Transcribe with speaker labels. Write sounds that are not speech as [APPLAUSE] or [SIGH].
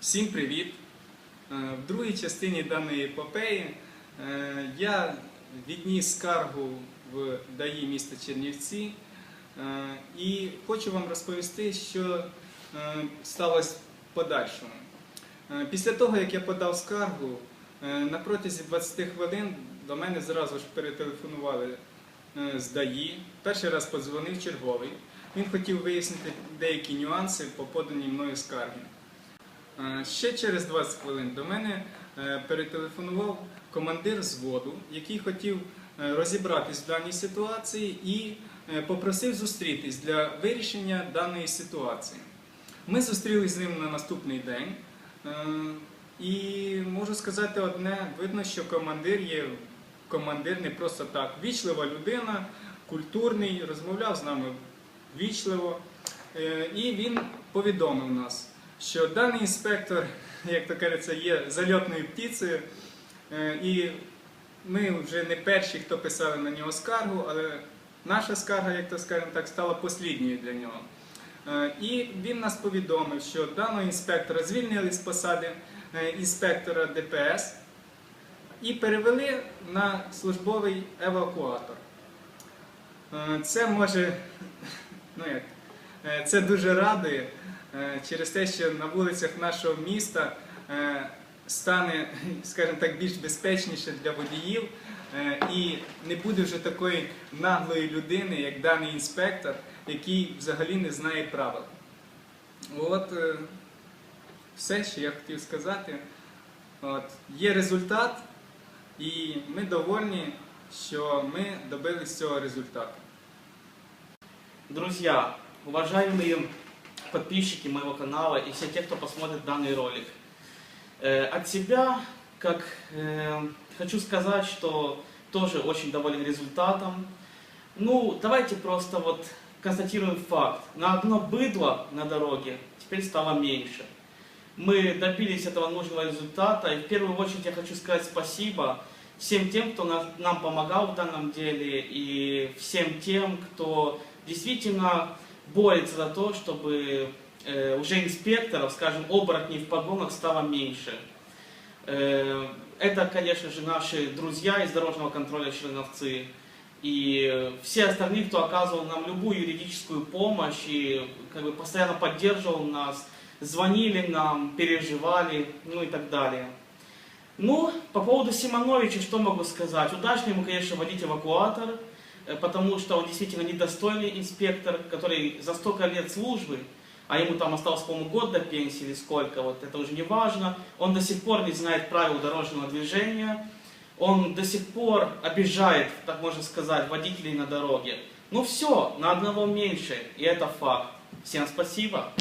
Speaker 1: Всім привіт! Е, В другій частині даної епопеї е, я відніс скаргу в ДАІ міста Чернівці е, і хочу вам розповісти, що сталося в подальшому. Після того, як я подав скаргу, на протязі 20 хвилин до мене зразу ж перетелефонували з ДАІ. Перший раз подзвонив черговий. Він хотів вияснити деякі нюанси по поданій мною скаргі. Ще через 20 хвилин до мене е, перетелефонував командир зводу, який хотів е, розібратись в даній ситуації і е, попросив зустрітись для вирішення даної ситуації. Ми зустрілись з ним на наступний день. І можу сказати одне: видно, що командир є командир не просто так. Вічлива людина, культурний, розмовляв з нами вічливо. І він повідомив нас, що даний інспектор, як то кажеться, є зальотною птицею. Е, І ми вже не перші, хто писали на нього скаргу, але наша скарга, як то скажемо так, стала послідньою для нього. Е, І він нас повідомив, що даного інспектора звільнили з посади е, інспектора ДПС і перевели на службовий евакуатор. Це може, [LAUGHS] ну як, це дуже радує через те, що на вулицях нашого міста е, стане, [LAUGHS] скажімо так, більш безпечніше для водіїв е, і не буде вже такої наглої людини, як даний інспектор, який взагалі не знає правил. От е, все, що я хотів сказати. От, є результат, і ми довольні, що ми добились цього результату.
Speaker 2: Друзья, уважаемые подписчики моего канала и все те, кто посмотрит данный ролик. Э, от себя, как э, хочу сказать, что тоже очень доволен результатом. Ну, давайте просто вот констатируем факт. На одно быдло на дороге теперь стало меньше. Мы добились этого нужного результата. И в первую очередь я хочу сказать спасибо всем тем, кто нас- нам помогал в данном деле, и всем тем, кто действительно борется за то, чтобы э, уже инспекторов, скажем, оборотней в погонах стало меньше. Э, это, конечно же, наши друзья из дорожного контроля Черновцы и все остальные, кто оказывал нам любую юридическую помощь и как бы постоянно поддерживал нас, звонили нам, переживали, ну и так далее. Ну, по поводу Симоновича, что могу сказать? Удачно ему, конечно, водить эвакуатор, потому что он действительно недостойный инспектор, который за столько лет службы, а ему там осталось, по-моему, год до пенсии или сколько, вот это уже не важно, он до сих пор не знает правил дорожного движения, он до сих пор обижает, так можно сказать, водителей на дороге. Ну все, на одного меньше, и это факт. Всем спасибо.